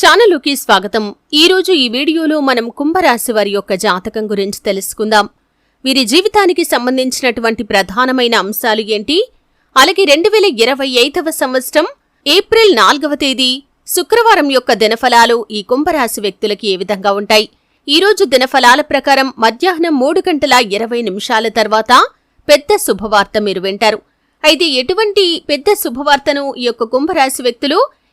ఛానలుకి స్వాగతం. ఈ రోజు ఈ వీడియోలో మనం కుంభరాశి వారి యొక్క జాతకం గురించి తెలుసుకుందాం. వీరి జీవితానికి సంబంధించినటువంటి ప్రధానమైన అంశాలు ఏంటి? అలాగే రెండు వేల ఇరవై ఐదవ సంవత్సరం ఏప్రిల్ నాలుగవ తేదీ శుక్రవారం యొక్క దినఫలాలు ఈ కుంభరాశి వ్యక్తులకి ఏ విధంగా ఉంటాయి? ఈ రోజు దినఫలాల ప్రకారం మధ్యాహ్నం మూడు గంటల ఇరవై నిమిషాల తర్వాత పెద్ద శుభవార్త మీరు వింటారు. అయితే ఎటువంటి పెద్ద శుభవార్తను ఈ యొక్క కుంభరాశి వ్యక్తులు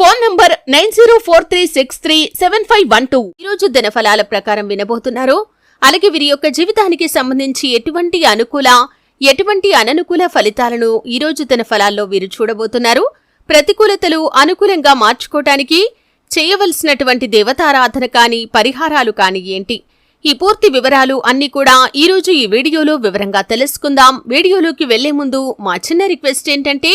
Phone number nine zero four three six three seven five one two. ఈరోజు దినఫలాల ప్రకారం వినబోతున్నారు. అలాగే వీరి యొక్క జీవితానికి సంబంధించి ఎటువంటి అనుకూల ఎటువంటి అననుకూల ఫలితాలను ఈరోజు దినఫలాల్లో వీరు చూడబోతున్నారు. ప్రతికూలతలు అనుకూలంగా మార్చుకోవటానికి చేయవలసినటువంటి దేవతారాధన కాని పరిహారాలు కాని ఏంటి? ఈ పూర్తి వివరాలు అన్ని కూడా ఈరోజు ఈ వీడియోలో వివరంగా తెలుసుకుందాం. వీడియోలోకి వెళ్ళే ముందు మా చిన్న రిక్వెస్ట్ ఏంటంటే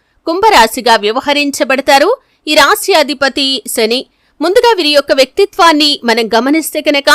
కుంభరాశిగా వ్యవహరించబడతారు. ఈ రాశి అధిపతి శని. ముందుగా వీరి యొక్క వ్యక్తిత్వాన్ని మనం గమనిస్తే కనుక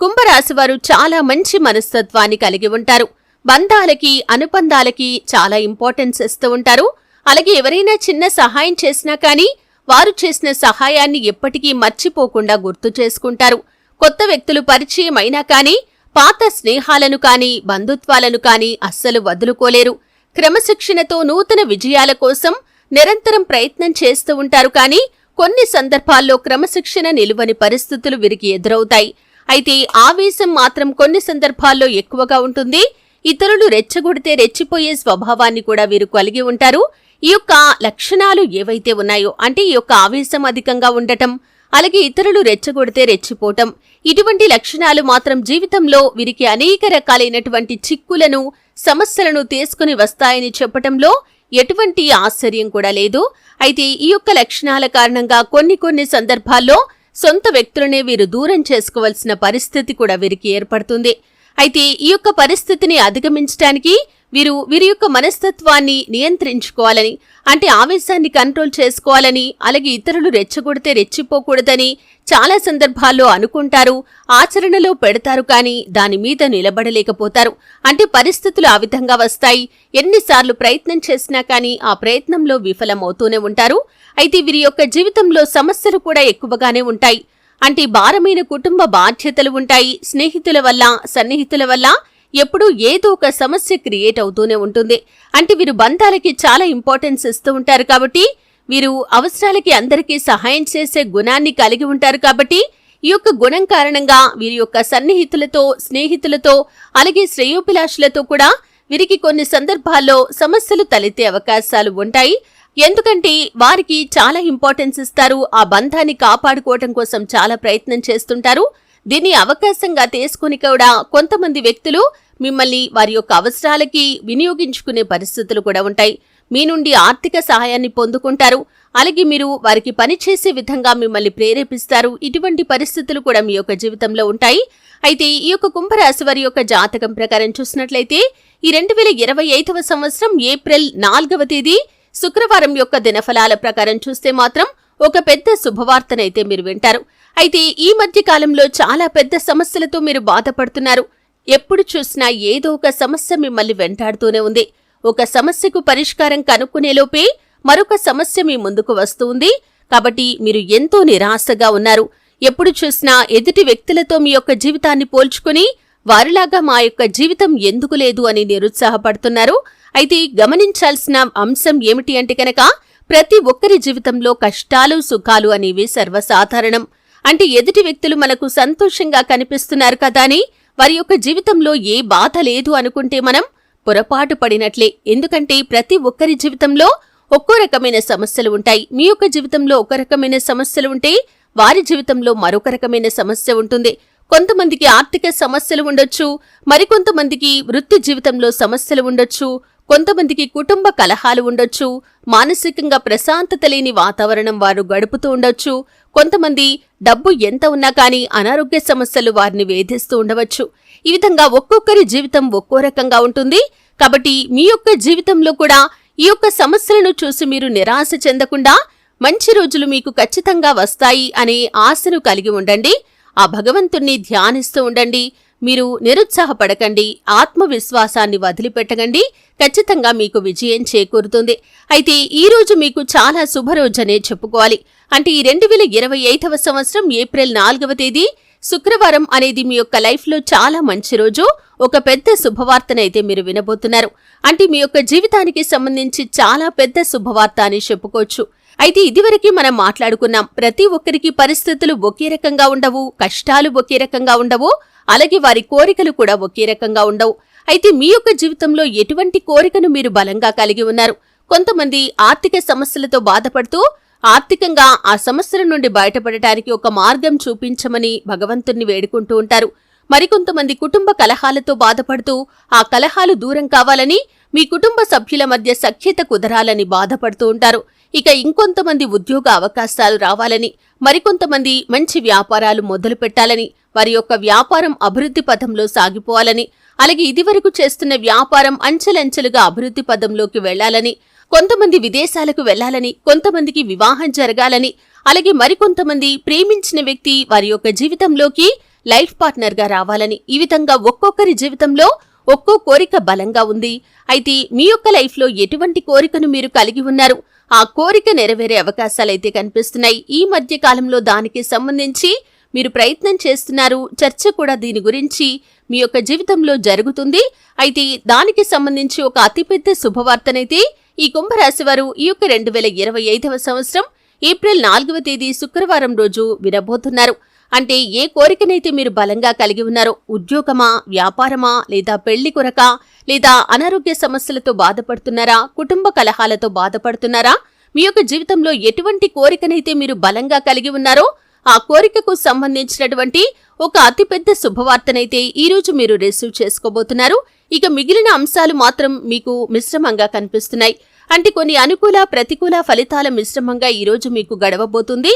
కుంభరాశి వారు చాలా మంచి మనస్తత్వాన్ని కలిగి ఉంటారు. బంధాలకి అనుబంధాలకి చాలా ఇంపార్టెన్స్ ఇస్తూ ఉంటారు. అలాగే ఎవరైనా చిన్న సహాయం చేసినా కానీ వారు చేసిన సహాయాన్ని ఎప్పటికీ మర్చిపోకుండా గుర్తు చేసుకుంటారు. కొత్త వ్యక్తులు పరిచయం అయినా కానీ పాత స్నేహాలను కానీ బంధుత్వాలను కానీ అస్సలు వదులుకోలేరు. క్రమశిక్షణతో నూతన విజయాల కోసం నిరంతరం ప్రయత్నం చేస్తూ ఉంటారు కానీ కొన్ని సందర్భాల్లో క్రమశిక్షణ నిలువని పరిస్థితులు వీరికి ఎదురవుతాయి. అయితే ఆవేశం మాత్రం కొన్ని సందర్భాల్లో ఎక్కువగా ఉంటుంది. ఇతరులు రెచ్చగొడితే రెచ్చిపోయే స్వభావాన్ని కూడా వీరు కలిగి ఉంటారు. ఈ యొక్క లక్షణాలు ఏవైతే ఉన్నాయో అంటే ఈ యొక్క ఆవేశం అధికంగా ఉండటం అలాగే ఇతరులు రెచ్చగొడితే రెచ్చిపోవటం. ఇటువంటి లక్షణాలు మాత్రం జీవితంలో వీరికి అనేక రకాలైనటువంటి చిక్కులను సమస్యలను తీసుకుని వస్తాయని చెప్పటంలో ఎటువంటి ఆశ్చర్యం కూడా లేదు. అయితే ఈ యొక్క లక్షణాల కారణంగా కొన్ని కొన్ని సందర్భాల్లో సొంత వ్యక్తులనే వీరు దూరం చేసుకోవాల్సిన పరిస్థితి కూడా వీరికి ఏర్పడుతుంది. అయితే ఈ యొక్క పరిస్థితిని అధిగమించడానికి వీరు వీరి యొక్క మనస్తత్వాన్ని నియంత్రించుకోవాలని అంటే ఆవేశాన్ని కంట్రోల్ చేసుకోవాలని అలాగే ఇతరులు రెచ్చగొడితే రెచ్చిపోకూడదని చాలా సందర్భాల్లో అనుకుంటారు ఆచరణలో పెడతారు కానీ దాని మీద నిలబడలేకపోతారు. అంటే పరిస్థితులు ఆ విధంగా వస్తాయి. ఎన్నిసార్లు ప్రయత్నం చేసినా కానీ ఆ ప్రయత్నంలో విఫలమవుతూనే ఉంటారు. అయితే వీరి యొక్క జీవితంలో సమస్యలు కూడా ఎక్కువగానే ఉంటాయి. అంటే భారమైన కుటుంబ బాధ్యతలు ఉంటాయి. స్నేహితుల వల్ల సన్నిహితుల వల్ల ఎప్పుడూ ఏదో ఒక సమస్య క్రియేట్ అవుతూనే ఉంటుంది. అంటే వీరు బంధాలకి చాలా ఇంపార్టెన్స్ ఇస్తూ ఉంటారు కాబట్టి వీరు అవసరాలకి అందరికీ సహాయం చేసే గుణాన్ని కలిగి ఉంటారు కాబట్టి ఈ యొక్క గుణం కారణంగా వీరి యొక్క సన్నిహితులతో స్నేహితులతో అలాగే శ్రేయోభిలాషులతో కూడా వీరికి కొన్ని సందర్భాల్లో సమస్యలు తలెత్తే అవకాశాలు ఉంటాయి. ఎందుకంటే వారికి చాలా ఇంపార్టెన్స్ ఇస్తారు. ఆ బంధాన్ని కాపాడుకోవటం కోసం చాలా ప్రయత్నం చేస్తుంటారు. దీన్ని అవకాశంగా తీసుకుని కూడా కొంతమంది వ్యక్తులు మిమ్మల్ని వారి యొక్క అవసరాలకి వినియోగించుకునే పరిస్థితులు కూడా ఉంటాయి. మీ నుండి ఆర్థిక సహాయాన్ని పొందుకుంటారు. అలాగే మీరు వారికి పనిచేసే విధంగా మిమ్మల్ని ప్రేరేపిస్తారు. ఇటువంటి పరిస్థితులు కూడా మీ యొక్క జీవితంలో ఉంటాయి. అయితే ఈ యొక్క కుంభరాశి వారి యొక్క జాతకం ప్రకారం చూసినట్లయితే ఈ రెండు వేల ఇరవై ఐదవ సంవత్సరం ఏప్రిల్ నాలుగవ తేదీ శుక్రవారం యొక్క దినఫలాల ప్రకారం చూస్తే మాత్రం ఒక పెద్ద శుభవార్తనైతే మీరు వింటారు. అయితే ఈ మధ్య కాలంలో చాలా పెద్ద సమస్యలతో మీరు బాధపడుతున్నారు. ఎప్పుడు చూసినా ఏదో ఒక సమస్య మిమ్మల్ని వెంటాడుతూనే ఉంది. ఒక సమస్యకు పరిష్కారం కనుక్కునేలోపే మరొక సమస్య మీ ముందుకు వస్తుంది కాబట్టి మీరు ఎంతో నిరాశగా ఉన్నారు. ఎప్పుడు చూసినా ఎదుటి వ్యక్తులతో మీ యొక్క జీవితాన్ని పోల్చుకుని వారిలాగా మా యొక్క జీవితం ఎందుకు లేదు అని నిరుత్సాహపడుతున్నారు. అయితే గమనించాల్సిన అంశం ఏమిటి అంటే కనుక ప్రతి ఒక్కరి జీవితంలో కష్టాలు సుఖాలు అనేవి సర్వసాధారణం. అంటే ఎదుటి వ్యక్తులు మనకు సంతోషంగా కనిపిస్తున్నారు కదా అని వారి యొక్క జీవితంలో ఏ బాధ లేదు అనుకుంటే మనం పొరపాటు పడినట్లే. ఎందుకంటే ప్రతి ఒక్కరి జీవితంలో ఒక్కో రకమైన సమస్యలు ఉంటాయి. మీ యొక్క జీవితంలో ఒక రకమైన సమస్యలు ఉంటే వారి జీవితంలో మరొక రకమైన సమస్య ఉంటుంది. కొంతమందికి ఆర్థిక సమస్యలు ఉండొచ్చు మరికొంతమందికి వృత్తి జీవితంలో సమస్యలు ఉండొచ్చు కొంతమందికి కుటుంబ కలహాలు ఉండొచ్చు మానసికంగా ప్రశాంతత లేని వాతావరణం వారు గడుపుతూ ఉండొచ్చు కొంతమంది డబ్బు ఎంత ఉన్నా కానీ అనారోగ్య సమస్యలు వారిని వేధిస్తూ ఉండవచ్చు. ఈ విధంగా ఒక్కొక్కరి జీవితం ఒక్కో రకంగా ఉంటుంది. కాబట్టి మీ యొక్క జీవితంలో కూడా ఈ యొక్క సమస్యలను చూసి మీరు నిరాశ చెందకుండా మంచి రోజులు మీకు ఖచ్చితంగా వస్తాయి అనే ఆశను కలిగి ఉండండి. ఆ భగవంతుణ్ణి ధ్యానిస్తూ ఉండండి. మీరు నిరుత్సాహపడకండి. ఆత్మవిశ్వాసాన్ని వదిలిపెట్టకండి. ఖచ్చితంగా మీకు విజయం చేకూరుతుంది. అయితే ఈ రోజు మీకు చాలా శుభరోజనే చెప్పుకోవాలి. అంటే ఈ రెండు వేల ఇరవై ఐదవ సంవత్సరం ఏప్రిల్ నాలుగవ తేదీ శుక్రవారం అనేది మీ యొక్క లైఫ్లో చాలా మంచి రోజు. ఒక పెద్ద శుభవార్తనైతే మీరు వినబోతున్నారు. అంటే మీ యొక్క జీవితానికి సంబంధించి చాలా పెద్ద శుభవార్త అని చెప్పుకోవచ్చు. అయితే ఇదివరకే మనం మాట్లాడుకున్నాం ప్రతి ఒక్కరికి పరిస్థితులు ఒకే రకంగా ఉండవు కష్టాలు ఒకే రకంగా ఉండవు అలాగే వారి కోరికలు కూడా ఒకే రకంగా ఉండవు. అయితే మీ యొక్క జీవితంలో ఎటువంటి కోరికను మీరు బలంగా కలిగి ఉన్నారు? కొంతమంది ఆర్థిక సమస్యలతో బాధపడుతూ ఆర్థికంగా ఆ సమస్యల నుండి బయటపడటానికి ఒక మార్గం చూపించమని భగవంతుణ్ణి వేడుకుంటూ ఉంటారు. మరికొంతమంది కుటుంబ కలహాలతో బాధపడుతూ ఆ కలహాలు దూరం కావాలని మీ కుటుంబ సభ్యుల మధ్య సఖ్యత కుదరాలని బాధపడుతూ ఉంటారు. ఇక ఇంకొంతమంది ఉద్యోగ అవకాశాలు రావాలని మరికొంతమంది మంచి వ్యాపారాలు మొదలు పెట్టాలని వారి యొక్క వ్యాపారం అభివృద్ధి పథంలో సాగిపోవాలని అలాగే ఇదివరకు చేస్తున్న వ్యాపారం అంచెలంచెలుగా అభివృద్ధి పథంలోకి వెళ్ళాలని కొంతమంది విదేశాలకు వెళ్ళాలని కొంతమందికి వివాహం జరగాలని అలాగే మరికొంతమంది ప్రేమించిన వ్యక్తి వారి యొక్క జీవితంలోకి లైఫ్ పార్ట్నర్గా రావాలని. ఈ విధంగా ఒక్కొక్కరి జీవితంలో ఒక్కో కోరిక బలంగా ఉంది. అయితే మీ యొక్క లైఫ్లో ఎటువంటి కోరికను మీరు కలిగి ఉన్నారు? ఆ కోరిక నెరవేరే అవకాశాలైతే కనిపిస్తున్నాయి. ఈ మధ్య కాలంలో దానికి సంబంధించి మీరు ప్రయత్నం చేస్తున్నారు. చర్చ కూడా దీని గురించి మీ యొక్క జీవితంలో జరుగుతుంది. అయితే దానికి సంబంధించి ఒక అతిపెద్ద శుభవార్తనైతే ఈ కుంభరాశి వారు ఈ యొక్క రెండు వేల ఇరవై ఐదవ సంవత్సరం ఏప్రిల్ నాలుగవ తేదీ శుక్రవారం రోజు వినబోతున్నారు. అంటే ఏ కోరికనైతే మీరు బలంగా కలిగి ఉన్నారో ఉద్యోగమా వ్యాపారమా లేదా పెళ్ళి కొరక లేదా అనారోగ్య సమస్యలతో బాధపడుతున్నారా కుటుంబ కలహాలతో బాధపడుతున్నారా మీ యొక్క జీవితంలో ఎటువంటి కోరికనైతే మీరు బలంగా కలిగి ఉన్నారో ఆ కోరికకు సంబంధించినటువంటి ఒక అతిపెద్ద శుభవార్తనైతే ఈరోజు మీరు రిసీవ్ చేసుకోబోతున్నారు. ఇక మిగిలిన అంశాలు మాత్రం మీకు మిశ్రమంగా కనిపిస్తున్నాయి. అంటే కొన్ని అనుకూల ప్రతికూల ఫలితాల మిశ్రమంగా ఈరోజు మీకు గడవబోతుంది.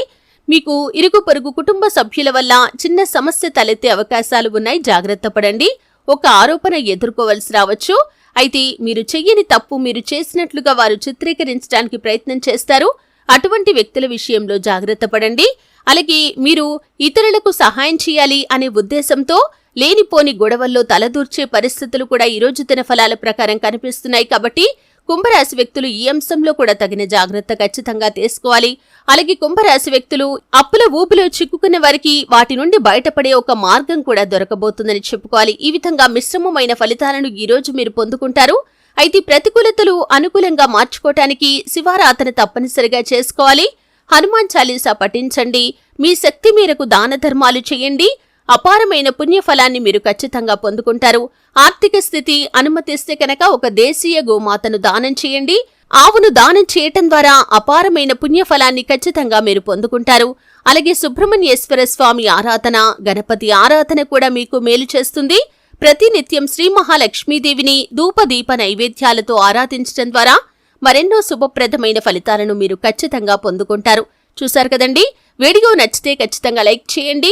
మీకు ఇరుగు పొరుగు కుటుంబ సభ్యుల వల్ల చిన్న సమస్య తలెత్తే అవకాశాలు ఉన్నాయి. జాగ్రత్త పడండి. ఒక ఆరోపణ ఎదుర్కోవలసి రావచ్చు. అయితే మీరు చెయ్యని తప్పు మీరు చేసినట్లుగా వారు చిత్రీకరించడానికి ప్రయత్నం చేస్తారు. అటువంటి వ్యక్తుల విషయంలో జాగ్రత్త పడండి. అలాగే మీరు ఇతరులకు సహాయం చేయాలి అనే ఉద్దేశంతో లేనిపోని గొడవల్లో తలదూర్చే పరిస్థితులు కూడా ఈరోజు దిన ఫలాల ప్రకారం కనిపిస్తున్నాయి. కాబట్టి కుంభరాశి వ్యక్తులు ఈ అంశంలో కూడా తగిన జాగ్రత్త ఖచ్చితంగా తీసుకోవాలి. అలాగే కుంభరాశి వ్యక్తులు అప్పుల ఊపిలో చిక్కుకున్న వారికి వాటి నుండి బయటపడే ఒక మార్గం కూడా దొరకబోతుందని చెప్పుకోవాలి. ఈ విధంగా మిశ్రమమైన ఫలితాలను ఈ రోజు మీరు పొందుకుంటారు. అయితే ప్రతికూలతలు అనుకూలంగా మార్చుకోవటానికి శివారాధన తప్పనిసరిగా చేసుకోవాలి. హనుమాన్ చాలీసా పఠించండి. మీ శక్తి మేరకు దాన ధర్మాలు చేయండి. అపారమైన పుణ్యఫలాన్ని మీరు ఖచ్చితంగా పొందుకుంటారు. ఆర్థిక స్థితి అనుమతిస్తే కనుక ఒక దేశీయ గోమాతను దానం చేయండి. ఆవును దానం చేయటం ద్వారా అపారమైన పుణ్యఫలాన్ని ఖచ్చితంగా మీరు పొందుకుంటారు. అలాగే సుబ్రహ్మణ్యేశ్వర స్వామి ఆరాధన గణపతి ఆరాధన కూడా మీకు మేలు చేస్తుంది. ప్రతినిత్యం శ్రీ మహాలక్ష్మీదేవిని ధూపదీప నైవేద్యాలతో ఆరాధించడం ద్వారా మరెన్నో శుభప్రదమైన ఫలితాలను మీరు ఖచ్చితంగా పొందుకుంటారు. చూశారు కదండి? వీడియో నచ్చితే ఖచ్చితంగా లైక్ చేయండి.